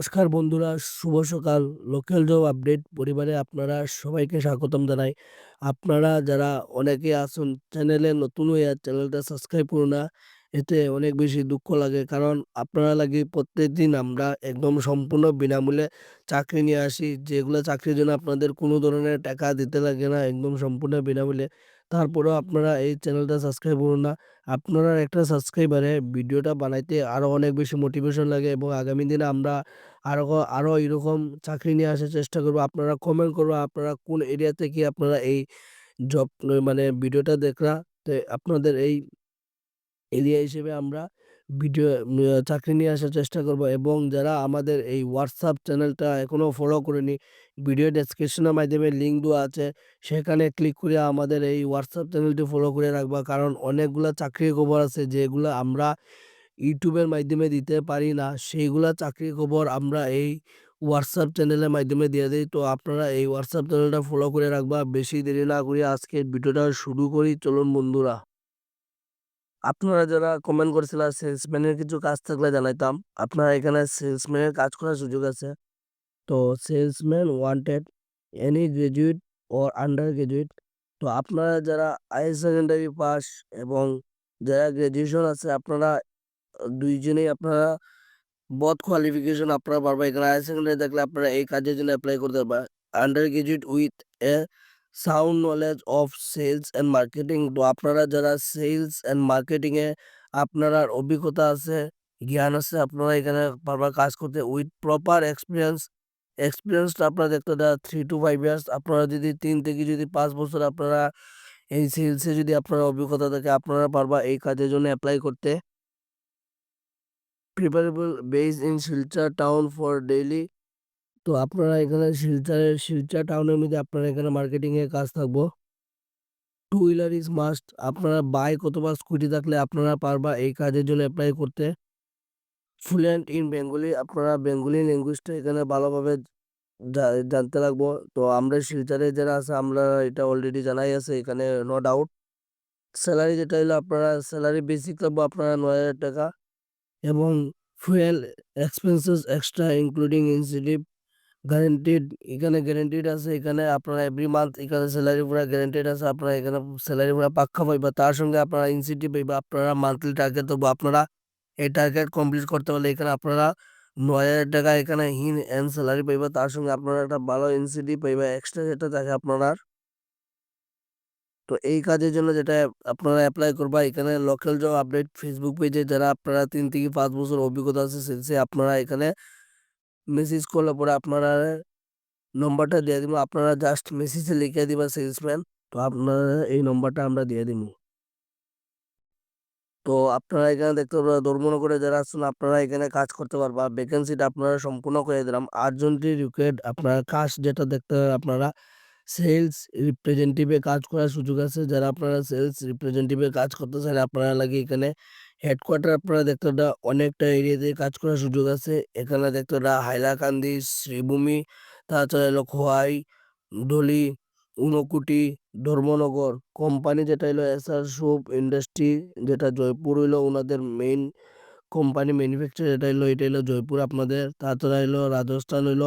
নমস্কার বন্ধুরা, শুভ সকাল। লোকাল জব আপডেট পরিবারে আপনারা সবাইকে স্বাগতম জানাই। আপনারা যারা অনেকে আসুন চ্যানেলে নতুন হয়ে চ্যানেলটা সাবস্ক্রাইব করুন না, এতে অনেক বেশি দুঃখ লাগে। কারণ আপনারা লাগে প্রত্যেক দিন আমরা একদম সম্পূর্ণ বিনামূল্যে চাকরি নিয়ে আসি। যেগুলো চাকরির জন্য আপনাদের কোনো ধরনের টাকা দিতে লাগে না, একদম সম্পূর্ণ বিনামূল্যে। তারপরেও আপনারা এই চ্যানেলটা সাবস্ক্রাইব করুন না। আপনারা একটা সাবস্ক্রাইবারে ভিডিওটা বানাইতে আরও অনেক বেশি মোটিভেশন লাগে এবং আগামী দিনে আমরা আরও আরও এরকম চাকরি নিয়ে আসার চেষ্টা করব। আপনারা কমেন্ট করব, আপনারা কোন এরিয়া থেকে আপনারা এই জব মানে ভিডিওটা দেখরা, তো আপনাদের এই এরিয়া হিসেবে আমরা ভিডিও চাকরি নিয়ে আসার চেষ্টা করব এবং যারা আমাদের এই হোয়াটসঅ্যাপ চ্যানেলটা এখনও ফলো করেনি ভিডিও ডেসক্রিপশনের মাধ্যমে লিঙ্ক দেওয়া আছে, সেখানে ক্লিক করে আমাদের এই হোয়াটসঅ্যাপ চ্যানেলটি ফলো করে রাখবা। কারণ অনেকগুলা চাকরির খবর আছে, যেগুলো আমরা ইউটিউবের মাধ্যমে দিতে পারি না, সেইগুলা চাকরির খবর আমরা এই হোয়াটসঅ্যাপ চ্যানেলের মাধ্যমে দিয়ে দিই। তো আপনারা এই হোয়াটসঅ্যাপ চ্যানেলটা ফলো করে রাখবা। বেশি দেরি না করে আজকে ভিডিওটা শুরু করি। চলুন বন্ধুরা। আপনারা যারা কমেন্ট করেছিলেন সেলসম্যানের কিছু কাজ থাকলে জানাইতাম। আপনারা এখানে সেলসম্যানের কাজ করার সুযোগ আছে। তো salesman wanted any graduate or under graduate তো আপনারা যারা হায়ার সেকেন্ডারি পাস এবং যারা গ্র্যাজুয়েশন আছে, আপনারা দুইজনেই আপনারা বোথ কোয়ালিফিকেশন আপনারা পারবেন। এখানে হায়ার সেকেন্ডারি থাকলে আপনারা এই কাজের জন্য অ্যাপ্লাই করতে পারবেন। Under graduate with a sound knowledge of sales and marketing তো আপনারা যারা সেলস অ্যান্ড মার্কেটিংয়ে আপনার অভিজ্ঞতা আছে, জ্ঞান আছে, আপনারা এখানে পারবার কাজ করতে উইথ প্রপার এক্সপিরিয়েন্স এক্সপিরিয়েন্সটা আপনারা দেখতে দেওয়া থ্রি টু ফাইভ ইয়ার্স আপনারা যদি তিন থেকে যদি পাঁচ বছর আপনারা এই সেলসে যদি আপনার অভিজ্ঞতা থাকে, আপনারা পারবা এই কাজের জন্য অ্যাপ্লাই করতে preferable base in Silchar town for daily তো আপনারা এখানে শিলচরের, শিলচর টাউনের মধ্যে আপনারা এখানে মার্কেটিংয়ের কাজ থাকব। টু হুইলার ইজ মাস্ট আপনারা বাইক অথবা স্কুটি থাকলে আপনারা পারবা এই কাজের জন্য অ্যাপ্লাই করতে। ফ্লুয়েন্ট ইন বেঙ্গলি আপনারা বেঙ্গলি ল্যাঙ্গুয়েজটা এখানে ভালোভাবে জানতে লাগবো। তো আমরা শিলচরে যারা আছে, আমরা এটা অলরেডি জানাই আছে, এখানে নো ডাউট স্যালারি যেটা হলো আপনারা স্যালারি বেসিক লাগবো আপনারা নয় হাজার টাকা। এবং fuel expenses extra including incentive guaranteed এখানে গ্যারেন্টিড আছে, এখানে আপনারা এভরি মান্থ এখানে স্যালারি পুরা গ্যারেন্টিড আছে, আপনারা এখানে স্যালারি পুরা পাক্কা পাইবা। তার সঙ্গে আপনারা ইনসেন্টিভ পাইবা, আপনারা মান্থলি টার্গেট দেবো আপনারা এই টার্গেট কমপ্লিট করতে পারলে এখানে আপনারা নয় হাজার টাকা এখানে হিন এন্ড স্যালারি পাইবা। তার সঙ্গে আপনারা একটা ভালো ইনসেন্টিভ পাইবা এক্সট্রা যেটা থাকে আপনার। তো এই কাজের জন্য যেটা আপনারা অ্যাপ্লাই করবা, এখানে লোকাল জব আপডেট ফেসবুক পেজে যারা আপনারা তিন থেকে পাঁচ বছর অভিজ্ঞতা আছে সে আপনারা এখানে মেসেজ করলে পরে আপনারা নম্বরটা দিয়ে দিব আপনারা জাস্ট মেসেজে লিখে দিবা সেলসম্যান তো আপনারা এই নম্বরটা আমরা দিয়ে দিব। তো আপনারা এখানে দেখতে পারবেন করে যারা আছেন, আপনারা এখানে কাজ করতে পারবা ভ্যাকেন্সিটা আপনারা সম্পূর্ণ করে দিলাম। আর্জেন্টলি রিকোয়েড আপনারা কাজ যেটা দেখতে আপনারা সেলস রিপ্রেজেন্টেটিভে কাজ করার সুযোগ আছে। যারা আপনারা সেলস রিপ্রেজেন্টেটিভে কাজ করতে চান, আপনারা লাগে এখানে হেডকোয়ার্টার আপনারা দেখতে অনেকটা এরিয়াতে কাজ করার সুযোগ আছে। এখানে দেখতে হাইলাকান্দি, শ্রীভূমি তাছাড়া হলো খোয়াই ডলি ঊনকুটি ধর্মনগর কোম্পানি যেটা হলো এসআর সোপ ইন্ডাস্ট্রি যেটা জয়পুর হইল ওনাদের মেইন কোম্পানি ম্যানুফ্যাকচার যেটা হলো এটা হলো জয়পুর আপনাদের। তাছাড়া হলো রাজস্থান হইল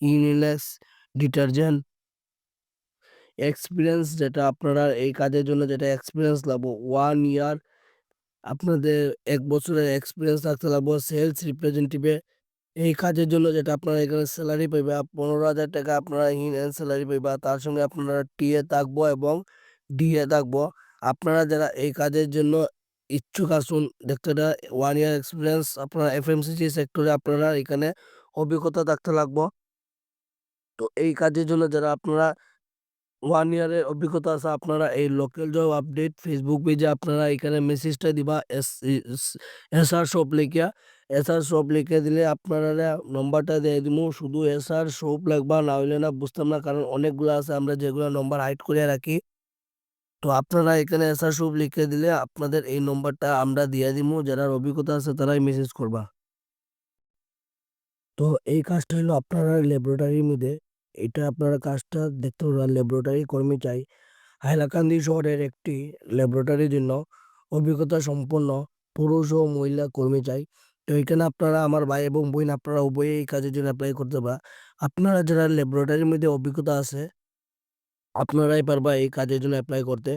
ইউনিলেক্স ডিটারজেন্ট এক্সপিরিয়েন্স যেটা আপনারা এই কাজের জন্য যেটা এক্সপিরিয়েন্স লাগবো ওয়ান ইয়ার আপনাদের এক বছরের এক্সপিরিয়েন্স থাকতে লাগবো সেলস রিপ্রেজেন্টেটিভে এই কাজের জন্য যেটা আপনারা এখানে স্যালারি পাইবে পনেরো হাজার টাকা আপনারা ইন এন্ড স্যালারি পাইবা। তার সঙ্গে আপনারা টিএ থাকব এবং ডিএ থাকব। আপনারা যারা এই কাজের জন্য ইচ্ছুক আসুন, দেখতে ওয়ান ইয়ার এক্সপিরিয়েন্স আপনারা এফএমসিজি সেক্টরে আপনারা এখানে অভিজ্ঞতা থাকতে লাগবো। তো এই কাজের জন্য যারা আপনারা ওয়ান ইয়ারের অভিজ্ঞতা আছে, আপনারা এই লোকাল জব আপডেট ফেসবুক পেজে আপনারা এখানে মেসেজটা দিবা এস এস আর শপ লিখিয়া। এস আর শপ লিখে দিলে আপনারা নম্বরটা দিয়ে দিব শুধু এস আর শপ লাগবা, না হইলে না বুঝতাম না, কারণ অনেকগুলো আছে, আমরা যেগুলো নম্বর হাইড করে রাখি। তো আপনারা এখানে এস আর শপ লিখে দিলে আপনাদের এই নম্বরটা আমরা দিয়ে দিব যারা অভিজ্ঞতা আছে তারাই মেসেজ করবা। তো এই কাজটা হলো আপনারা ল্যাবরেটরির মধ্যে এটা আপনারা কাজটা দেখতে পারবেন ল্যাবরেটরি কর্মী চাই হাইলাকান্দি শহরের একটি ল্যাবরেটরির জন্য অভিজ্ঞতা সম্পন্ন পুরুষ ও মহিলা কর্মী চাই তো এখানে আপনারা আমার ভাই এবং বোন, আপনারা উভয়েই এই কাজের জন্য অ্যাপ্লাই করতে পারবা। আপনারা যারা ল্যাবরেটরির মধ্যে অভিজ্ঞতা আছে, আপনারাই পারবা এই কাজের জন্য অ্যাপ্লাই করতে।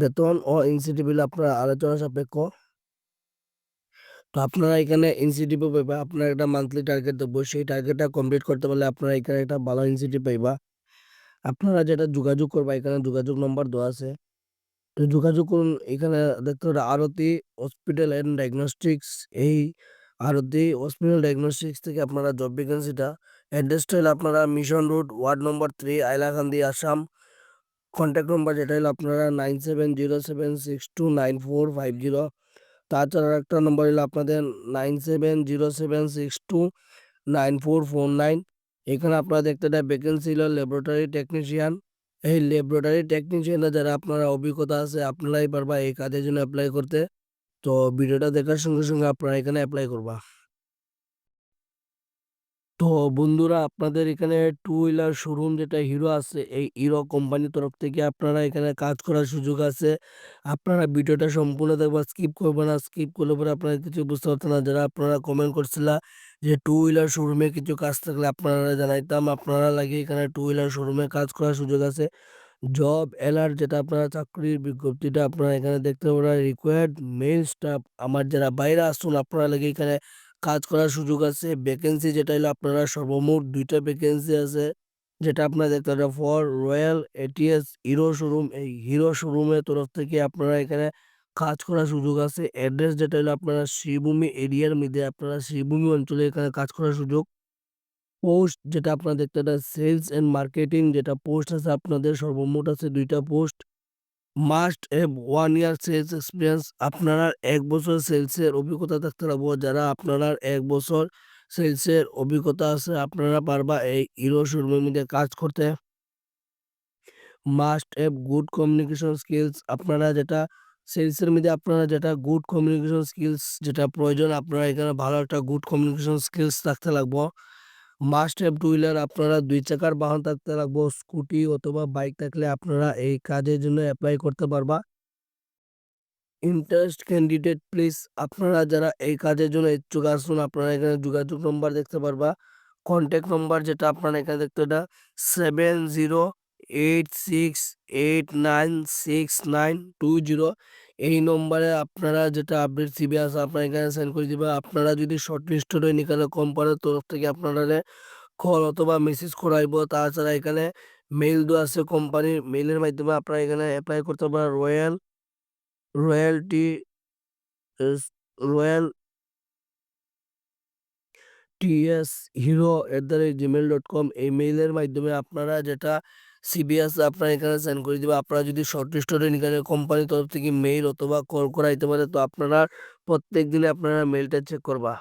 বেতন ও ইনসেনটিভ আপনারা আলোচনা সাপেক্ষ। তো আপনারা এখানে ইনসেনটিভও পাইবা। আপনার একটা মান্থলি টার্গেট থাকব। সেই টার্গেটটা কমপ্লিট করতে পারলে আপনারা এখানে একটা ভালো ইনসেনটিভ পাইবা। আপনারা যেটা যোগাযোগ করবা, এখানে যোগাযোগ নম্বর দেওয়া আছে। তো যোগাযোগ করুন, এখানে দেখতে আরতি হসপিটাল অ্যান্ড ডায়াগনস্টিকস এই আরতি হসপিটাল ডায়াগনস্টিকস থেকে আপনারা জব ভ্যাকেন্সিটা অ্যাড্রেসটা হলো আপনারা mission road ward number three Hailakandi, Assam. Contact number যেটা হলো আপনারা 9707629450 তাছাড়া একটা নম্বর হলো আপনাদের 9707629449 এখানে আপনারা দেখতে পারেন ভ্যাকেন্সি হলো ল্যাবরেটরি টেকনিশিয়ান। এই ল্যাবরেটরি টেকনিশিয়ানে যারা আপনারা অভিজ্ঞতা আছে আপনারাই পারবা এই কাজের জন্য অ্যাপ্লাই করতে। তো ভিডিওটা দেখার সঙ্গে, সঙ্গে আপনারা এখানে অ্যাপ্লাই করবা। তো বন্ধুরা, আপনাদের এখানে টু হুইলার শোরুম যেটা হিরো আছে, এই হিরো কোম্পানির তরফ থেকে আপনারা এখানে কাজ করার সুযোগ আছে। আপনারা ভিডিওটা সম্পূর্ণ দেখবেন স্কিপ করবেন না। স্কিপ করলে পরে আপনারা কিছু বুঝতে পারতেন না। যারা আপনারা কমেন্ট করছিলা যে টু হুইলার শোরুমে কিছু কাজ থাকলে আপনারা জানাইতাম। আপনারা লাগে এখানে টু হুইলার শোরুমে কাজ করার সুযোগ আছে। জব এলার্ট যেটা আপনারা চাকরির বিজ্ঞপ্তিটা আপনারা এখানে দেখতে পারেন রিকোয়ার্ড মেল স্টাফ আমার যারা বাইরে আসুন, আপনারা লাগে এখানে কাজ করার সুযোগ আছে। ভ্যাকেন্সি যেটা হলো আপনারা সর্বমোট ২ টা ভ্যাকেন্সি আছে। যেটা আপনারা দেখতে পারেন for royal ATS Hero showroom এই হিরো শোরুমের তরফ থেকে আপনারা এখানে কাজ করার সুযোগ আছে। অ্যাড্রেস যেটা হলো আপনারা শ্রীভূমি এরিয়ার মধ্যে আপনারা শ্রীভূমি অঞ্চলে এখানে কাজ করার সুযোগ। পোস্ট যেটা আপনারা দেখতে পারেন সেলস অ্যান্ড মার্কেটিং যেটা পোস্ট আছে, আপনাদের সর্বমোট আছে দুইটা post. Must have 1 year sales experience আপনারা ১ বছর সেলসের অভিজ্ঞতা থাকতে লাগবো। যারা আপনারা ১ বছর সেলসের অভিজ্ঞতা আছে, আপনারা পারবা এই হিরো শোরুমের মধ্যে কাজ করতে। Must have good communication skills আপনারা যেটা সেলসের মধ্যে আপনারা যেটা গুড কমিউনিকেশন স্কিলস যেটা প্রয়োজন, আপনারা এখানে ভালো একটা গুড কমিউনিকেশন স্কিলস থাকতে লাগবো। মাস্ট হ্যাভ টু হুইলার আপনারা দুই চাকার বাহন থাকতে লাগবো। স্কুটি অথবা বাইক থাকলে আপনারা এই কাজের জন্য অ্যাপ্লাই করতে পারবা। ইন্টারেস্ট ক্যান্ডিডেট প্লিজ আপনারা যারা এই কাজের জন্য ইচ্ছুক আছেন, আপনারা এখানে যোগাযোগ নম্বর দেখতে পারবা। কনট্যাক্ট নম্বর যেটা আপনারা এখানে দেখতে এটা 7086896920 এই নম্বরে আপনারা যেটা আপডেট সিভি আছে আপনারা এখানে সেন্ড করে দিবা। আপনারা যদি শর্টলিস্টেড হন এখানে কোম্পানির তরফ থেকে আপনারা কল অথবা মেসেজ করাইবো। তাছাড়া এখানে মেইল দেওয়া আছে কোম্পানির মেইলের মাধ্যমে আপনারা এখানে অ্যাপ্লাই করতে পারেন royal royalty royal TS Hero at the rate Gmail dot com এই মেইলের মাধ্যমে আপনারা যেটা আছে আপনারা এখানে সেন্ড করে দিবা। আপনারা যদি শর্টলিস্টেড হন এখানে কোম্পানির তরফ থেকে মেইল অথবা কল করাইতে পারে, তো আপনারা প্রত্যেক দিনে আপনারা মেইলটা চেক করবা।